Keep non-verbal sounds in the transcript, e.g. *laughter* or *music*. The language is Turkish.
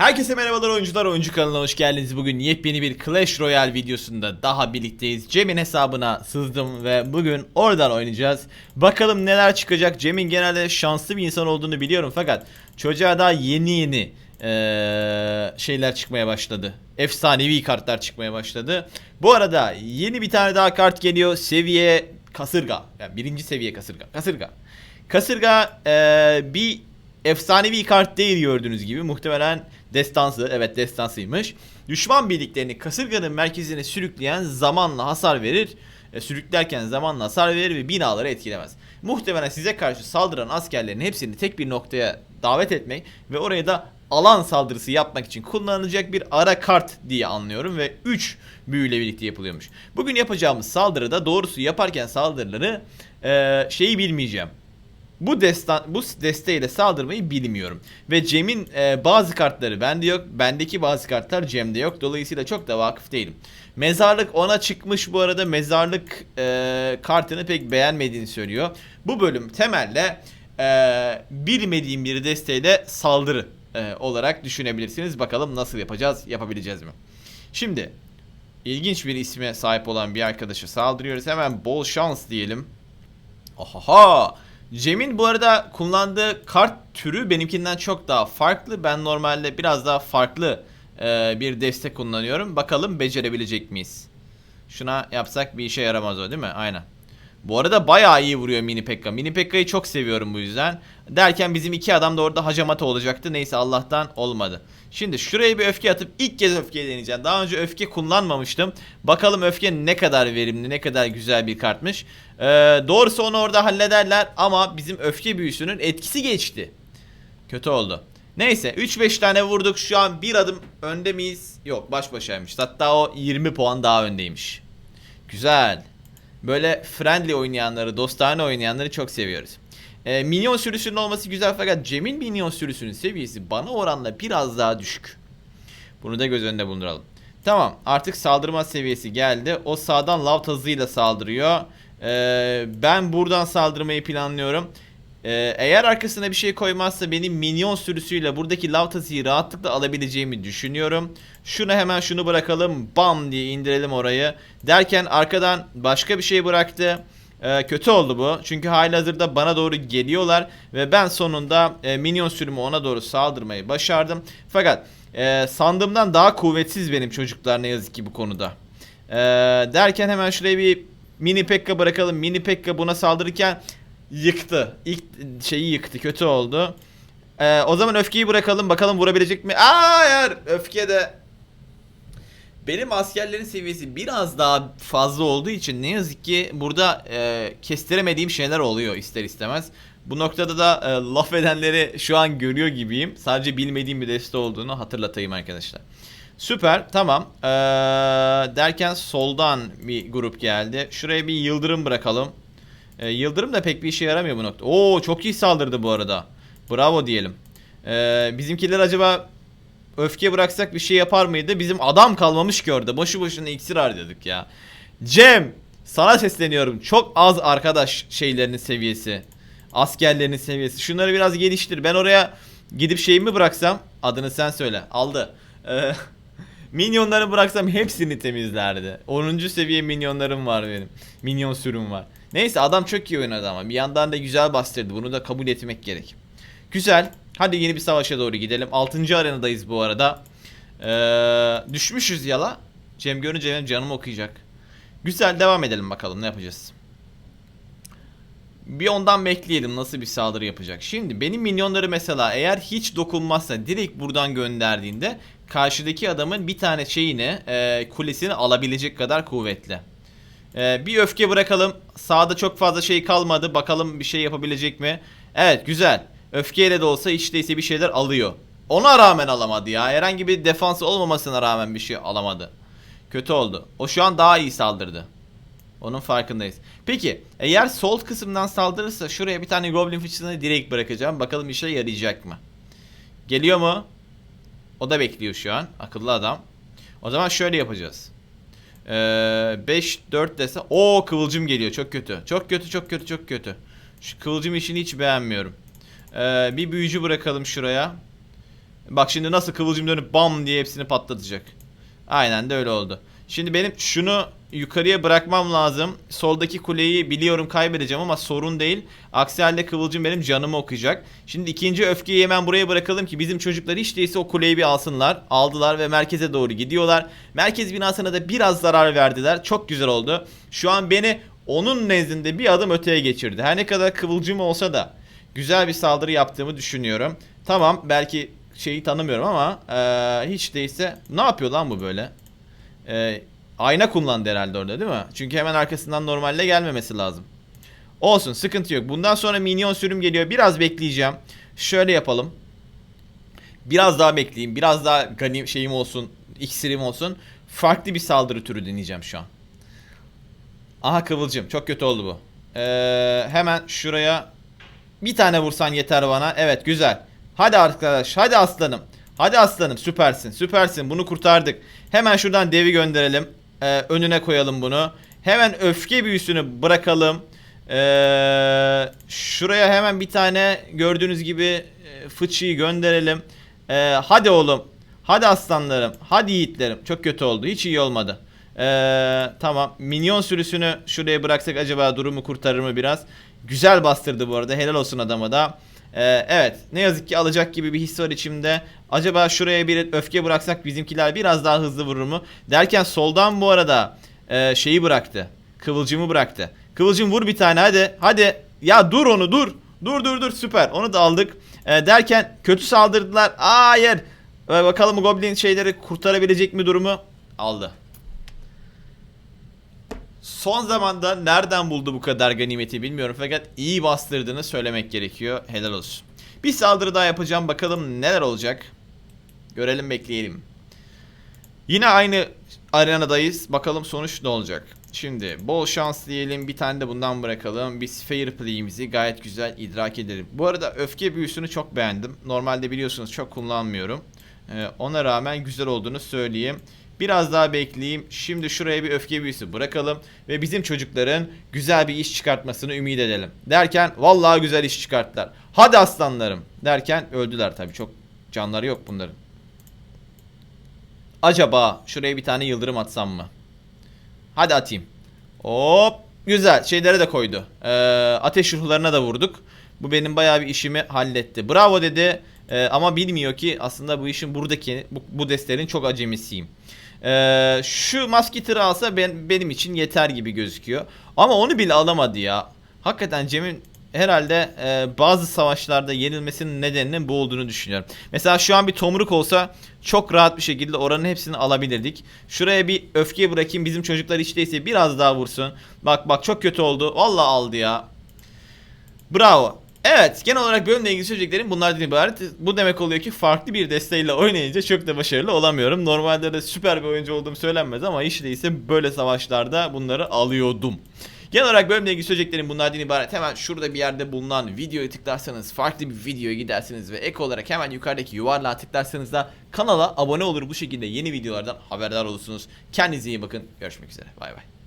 Herkese merhabalar oyuncular oyuncu kanalına hoş geldiniz. Bugün yepyeni bir Clash Royale videosunda daha birlikteyiz. Cem'in hesabına sızdım ve bugün oradan oynayacağız. Bakalım neler çıkacak. Cem'in genelde şanslı bir insan olduğunu biliyorum fakat çocuğa daha yeni yeni eee, şeyler çıkmaya başladı. Efsanevi kartlar çıkmaya başladı. Bu arada yeni bir tane daha kart geliyor. Seviye kasırga. Yani birinci seviye kasırga. Kasırga. Kasırga eee, bir efsanevi kart değil gördüğünüz gibi. Muhtemelen destansı. Evet destansıymış. Düşman birliklerini kasırganın merkezine sürükleyen zamanla hasar verir. E, sürüklerken zamanla hasar verir ve binaları etkilemez. Muhtemelen size karşı saldıran askerlerin hepsini tek bir noktaya davet etmek ve oraya da alan saldırısı yapmak için kullanılacak bir ara kart diye anlıyorum ve 3 büyüyle birlikte yapılıyormuş. Bugün yapacağımız saldırıda doğrusu yaparken saldırıları e, şeyi bilmeyeceğim bu destan bu desteğiyle saldırmayı bilmiyorum. Ve Cem'in e, bazı kartları bende yok. Bendeki bazı kartlar Cem'de yok. Dolayısıyla çok da vakıf değilim. Mezarlık ona çıkmış bu arada. Mezarlık e, kartını pek beğenmediğini söylüyor. Bu bölüm temelde e, bilmediğim bir desteğiyle saldırı e, olarak düşünebilirsiniz. Bakalım nasıl yapacağız, yapabileceğiz mi? Şimdi ilginç bir isme sahip olan bir arkadaşa saldırıyoruz. Hemen bol şans diyelim. Ohaha! Cem'in bu arada kullandığı kart türü benimkinden çok daha farklı. Ben normalde biraz daha farklı e, bir destek kullanıyorum. Bakalım becerebilecek miyiz? Şuna yapsak bir işe yaramaz o değil mi? Aynen. Bu arada bayağı iyi vuruyor Mini Pekka. Mini Pekka'yı çok seviyorum bu yüzden. Derken bizim iki adam da orada hacamata olacaktı. Neyse Allah'tan olmadı. Şimdi şuraya bir öfke atıp ilk kez öfke deneyeceğim. Daha önce öfke kullanmamıştım. Bakalım öfke ne kadar verimli, ne kadar güzel bir kartmış. Ee, doğrusu onu orada hallederler ama bizim öfke büyüsünün etkisi geçti. Kötü oldu. Neyse 3-5 tane vurduk. Şu an bir adım önde miyiz? Yok baş başaymış. Hatta o 20 puan daha öndeymiş. Güzel. Böyle friendly oynayanları, dostane oynayanları çok seviyoruz. Ee, minyon sürüsünün olması güzel fakat Cem'in minyon sürüsünün seviyesi bana oranla biraz daha düşük. Bunu da göz önünde bulunduralım. Tamam artık saldırma seviyesi geldi. O sağdan lav hızıyla saldırıyor. Ee, ben buradan saldırmayı planlıyorum. Ee, eğer arkasına bir şey koymazsa benim minyon sürüsüyle buradaki lav tazıyı rahatlıkla alabileceğimi düşünüyorum. Şunu hemen şunu bırakalım. Bam diye indirelim orayı. Derken arkadan başka bir şey bıraktı. Ee, kötü oldu bu. Çünkü halihazırda bana doğru geliyorlar. Ve ben sonunda e, minyon sürümü ona doğru saldırmayı başardım. Fakat e, sandığımdan daha kuvvetsiz benim çocuklar ne yazık ki bu konuda. Ee, derken hemen şuraya bir mini pekka bırakalım. Mini pekka buna saldırırken yıktı. İlk şeyi yıktı. Kötü oldu. Ee, o zaman öfkeyi bırakalım. Bakalım vurabilecek mi? Aa, hayır. Öfke de benim askerlerin seviyesi biraz daha fazla olduğu için ne yazık ki burada e, kestiremediğim şeyler oluyor ister istemez. Bu noktada da e, laf edenleri şu an görüyor gibiyim. Sadece bilmediğim bir deste olduğunu hatırlatayım arkadaşlar. Süper tamam. Ee, derken soldan bir grup geldi. Şuraya bir yıldırım bırakalım. Ee, yıldırım da pek bir işe yaramıyor bu nokta. Oo çok iyi saldırdı bu arada. Bravo diyelim. Ee, bizimkiler acaba öfke bıraksak bir şey yapar mıydı? Bizim adam kalmamış ki orada. Boşu boşuna iksir harcadık ya. Cem sana sesleniyorum. Çok az arkadaş şeylerinin seviyesi. Askerlerinin seviyesi. Şunları biraz geliştir. Ben oraya gidip şeyimi bıraksam adını sen söyle. Aldı. Ee, *laughs* minyonları bıraksam hepsini temizlerdi. 10. seviye minyonlarım var benim. Minyon sürüm var. Neyse adam çok iyi oynadı ama bir yandan da güzel bastırdı. Bunu da kabul etmek gerek. Güzel. Hadi yeni bir savaşa doğru gidelim. 6. arenadayız bu arada. Ee, düşmüşüz yala. Cem görünce benim canım okuyacak. Güzel devam edelim bakalım ne yapacağız. Bir ondan bekleyelim nasıl bir saldırı yapacak. Şimdi benim minyonları mesela eğer hiç dokunmazsa direkt buradan gönderdiğinde karşıdaki adamın bir tane şeyini e, kulesini alabilecek kadar kuvvetli. E, bir öfke bırakalım. Sağda çok fazla şey kalmadı. Bakalım bir şey yapabilecek mi? Evet güzel. Öfkeyle de olsa hiç değilse bir şeyler alıyor. Ona rağmen alamadı ya. Herhangi bir defans olmamasına rağmen bir şey alamadı. Kötü oldu. O şu an daha iyi saldırdı. Onun farkındayız. Peki eğer sol kısımdan saldırırsa şuraya bir tane Goblin fıçısını direkt bırakacağım. Bakalım işe yarayacak mı? Geliyor mu? O da bekliyor şu an. Akıllı adam. O zaman şöyle yapacağız. Ee, 5-4 dese. o kıvılcım geliyor. Çok kötü. Çok kötü çok kötü çok kötü. Şu kıvılcım işini hiç beğenmiyorum. Ee, bir büyücü bırakalım şuraya. Bak şimdi nasıl kıvılcım dönüp bam diye hepsini patlatacak. Aynen de öyle oldu. Şimdi benim şunu yukarıya bırakmam lazım. Soldaki kuleyi biliyorum kaybedeceğim ama sorun değil. Aksi halde Kıvılcım benim canımı okuyacak. Şimdi ikinci öfkeyi hemen buraya bırakalım ki bizim çocuklar hiç değilse o kuleyi bir alsınlar. Aldılar ve merkeze doğru gidiyorlar. Merkez binasına da biraz zarar verdiler. Çok güzel oldu. Şu an beni onun nezdinde bir adım öteye geçirdi. Her ne kadar Kıvılcım olsa da güzel bir saldırı yaptığımı düşünüyorum. Tamam belki şeyi tanımıyorum ama eee, hiç değilse ne yapıyor lan bu böyle? Eee, ayna kullandı herhalde orada değil mi? Çünkü hemen arkasından normalde gelmemesi lazım. Olsun sıkıntı yok. Bundan sonra minyon sürüm geliyor. Biraz bekleyeceğim. Şöyle yapalım. Biraz daha bekleyeyim. Biraz daha ganim şeyim olsun. iksirim olsun. Farklı bir saldırı türü deneyeceğim şu an. Aha kıvılcım. Çok kötü oldu bu. Ee, hemen şuraya bir tane vursan yeter bana. Evet güzel. Hadi arkadaş. Hadi aslanım. Hadi aslanım. Süpersin. Süpersin. Bunu kurtardık. Hemen şuradan devi gönderelim. Ee, önüne koyalım bunu. Hemen öfke büyüsünü bırakalım. Ee, şuraya hemen bir tane gördüğünüz gibi e, fıçıyı gönderelim. Ee, hadi oğlum. Hadi aslanlarım. Hadi yiğitlerim. Çok kötü oldu. Hiç iyi olmadı. Ee, tamam. Minyon sürüsünü şuraya bıraksak acaba durumu kurtarır mı biraz? Güzel bastırdı bu arada. Helal olsun adama da. Ee, evet. Ne yazık ki alacak gibi bir his var içimde. Acaba şuraya bir öfke bıraksak bizimkiler biraz daha hızlı vurur mu? Derken soldan bu arada e, şeyi bıraktı. Kıvılcımı bıraktı. Kıvılcım vur bir tane hadi. Hadi. Ya dur onu dur. Dur dur dur süper. Onu da aldık. Ee, derken kötü saldırdılar. Hayır. Ee, bakalım Goblin şeyleri kurtarabilecek mi durumu? Aldı. Son zamanda nereden buldu bu kadar ganimeti bilmiyorum fakat iyi bastırdığını söylemek gerekiyor. Helal olsun. Bir saldırı daha yapacağım bakalım neler olacak. Görelim bekleyelim. Yine aynı arenadayız. Bakalım sonuç ne olacak. Şimdi bol şans diyelim. Bir tane de bundan bırakalım. Biz fair play'imizi gayet güzel idrak edelim. Bu arada öfke büyüsünü çok beğendim. Normalde biliyorsunuz çok kullanmıyorum. Ee, ona rağmen güzel olduğunu söyleyeyim. Biraz daha bekleyeyim. Şimdi şuraya bir öfke büyüsü bırakalım. Ve bizim çocukların güzel bir iş çıkartmasını ümit edelim. Derken vallahi güzel iş çıkarttılar. Hadi aslanlarım. Derken öldüler tabii. Çok canları yok bunların. Acaba şuraya bir tane yıldırım atsam mı? Hadi atayım. Hop. Güzel. Şeylere de koydu. Ee, ateş ruhlarına da vurduk. Bu benim bayağı bir işimi halletti. Bravo dedi. Ee, ama bilmiyor ki aslında bu işin buradaki bu, bu destelerin çok acemisiyim. Ee, şu masketiri alsa ben, benim için yeter gibi gözüküyor. Ama onu bile alamadı ya. Hakikaten Cem'in herhalde e, bazı savaşlarda yenilmesinin nedeninin bu olduğunu düşünüyorum. Mesela şu an bir tomruk olsa çok rahat bir şekilde oranın hepsini alabilirdik. Şuraya bir öfke bırakayım bizim çocuklar hiç değilse biraz daha vursun. Bak bak çok kötü oldu. Vallahi aldı ya. Bravo. Evet genel olarak bölümle ilgili söyleyeceklerim bunlardan ibaret. Bu demek oluyor ki farklı bir desteğiyle oynayınca çok da başarılı olamıyorum. Normalde de süper bir oyuncu olduğum söylenmez ama hiç değilse böyle savaşlarda bunları alıyordum. Genel olarak bölümle ilgili söyleyeceklerim bunlardan ibaret. Hemen şurada bir yerde bulunan videoyu tıklarsanız farklı bir videoya gidersiniz ve ek olarak hemen yukarıdaki yuvarlığa tıklarsanız da kanala abone olur bu şekilde yeni videolardan haberdar olursunuz. Kendinize iyi bakın. Görüşmek üzere. Bay bay.